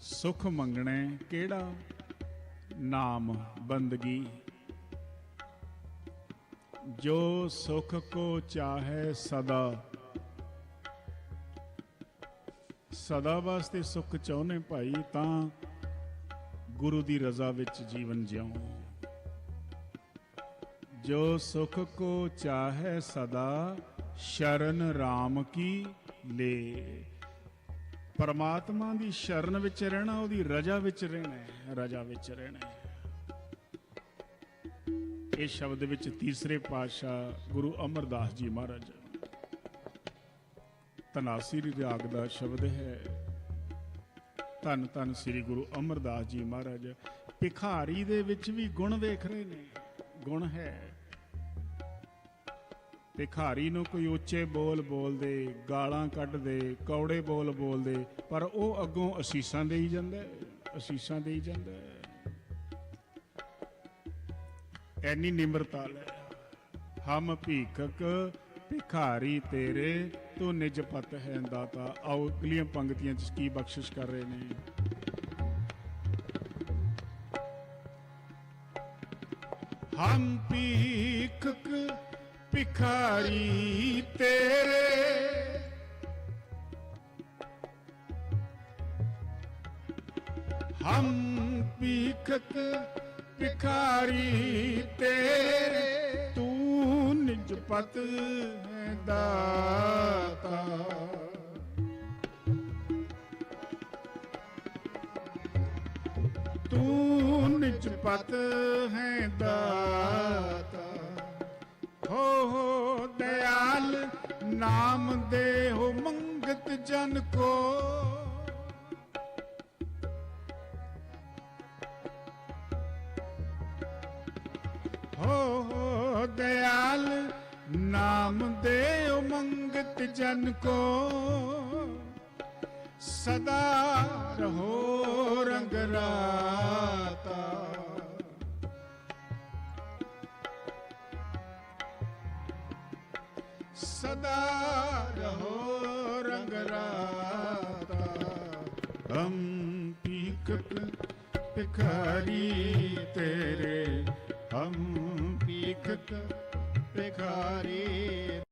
ਸੁਖ ਮੰਗਣਾ ਕਿਹੜਾ? ਨਾਮ ਬੰਦਗੀ। ਜੋ ਸੁਖ ਕੋ ਚਾਹੇ ਸਦਾ ਸਦਾ ਵਾਸਤੇ ਸੁਖ ਚਾਹੁੰਦੇ ਭਾਈ, ਤਾਂ ਗੁਰੂ ਦੀ ਰਜ਼ਾ ਵਿੱਚ ਜੀਵਨ ਜਿਉ ਜੋ ਸੁਖ ਕੋ ਚਾਹੇ ਸਦਾ, ਸ਼ਰਨ RAM ਕੀ ਲੇ। ਪਰਮਾਤਮਾ ਦੀ ਸ਼ਰਨ ਵਿੱਚ ਰਹਿਣਾ, ਉਹਦੀ ਰਜਾ ਵਿੱਚ ਰਹਿਣਾ ਰਜਾ ਵਿੱਚ ਰਹਿਣਾ ਇਹ ਸ਼ਬਦ ਵਿੱਚ ਤੀਸਰੇ ਪਾਤਸ਼ਾਹ ਗੁਰੂ ਅਮਰਦਾਸ ਜੀ ਮਹਾਰਾਜ ਤਨਾਸਿਰੀ ਰਾਗ ਦਾ ਸ਼ਬਦ ਹੈ। ਧੰਨ ਧੰਨ ਸ੍ਰੀ ਗੁਰੂ ਅਮਰਦਾਸ ਜੀ ਮਹਾਰਾਜ, ਭਿਖਾਰੀ ਦੇ ਵਿੱਚ ਵੀ ਗੁਣ ਵੇਖ ਰਹੇ ਨੇ। ਗੁਣ ਹੈ। ਭਿਖਾਰੀ ਨੂੰ ਕੋਈ ਉੱਚੇ ਬੋਲ ਬੋਲਦੇ, ਗਾਲਾਂ ਕੱਢਦੇ, ਕੌੜੇ ਬੋਲ ਬੋਲਦੇ, ਪਰ ਉਹ ਅੱਗੋਂ ਅਸੀਸਾਂ ਦੇਈ ਜਾਂਦਾ ਅਸੀਸਾਂ ਦੇਈ ਜਾਂਦਾ ਐਨੀ ਨਿਮਰਤਾ ਲੈ। ਹਮ ਭੀਖਕ ਭਿਖਾਰੀ ਤੇਰੇ, ਤੂੰ ਨਿਜ ਪਤ ਹੈ ਦਾਤਾ। ਆਓ, ਅਗਲੀਆਂ ਪੰਕਤੀਆਂ ਚ ਕੀ ਬਖਸ਼ਿਸ਼ ਕਰ ਰਹੇ ਨੇ? ਹਮ ਭੀਖਕ ਭਿਖਾਰੀ ਤੇਰੇ। ਹਮ ਭੀਖਕ ਭਿਖਾਰੀ ਤੇਰੇ, ਤੂੰ ਨਿਜ ਪਤ ਹੈ ਦਾਤਾ। ਤੂੰ ਨਿਜ ਪਤ ਹੈ ਦਾਤਾ। ਹੋ ਦਿਆਲ ਨਾਮ ਦੇ ਹੋ ਮੰਗਤ ਜਨ ਕੋ। ਹੋ ਦਿਆਲ ਨਾਮ ਦੇ ਹੋ ਮੰਗਤ ਜਨ ਕੋ। ਸਦਾ ਰਹੋ ਰੰਗ ਰਾਤਾ। ਸਦਾ ਰਹੋ ਰੰਗ ਰਾਤਾ। ਹਮ ਪੀਕਤ ਭਿਖਾਰੀ ਤੇਰੇ। ਹਮ ਪੀਕਤ ਭਿਖਾਰੀ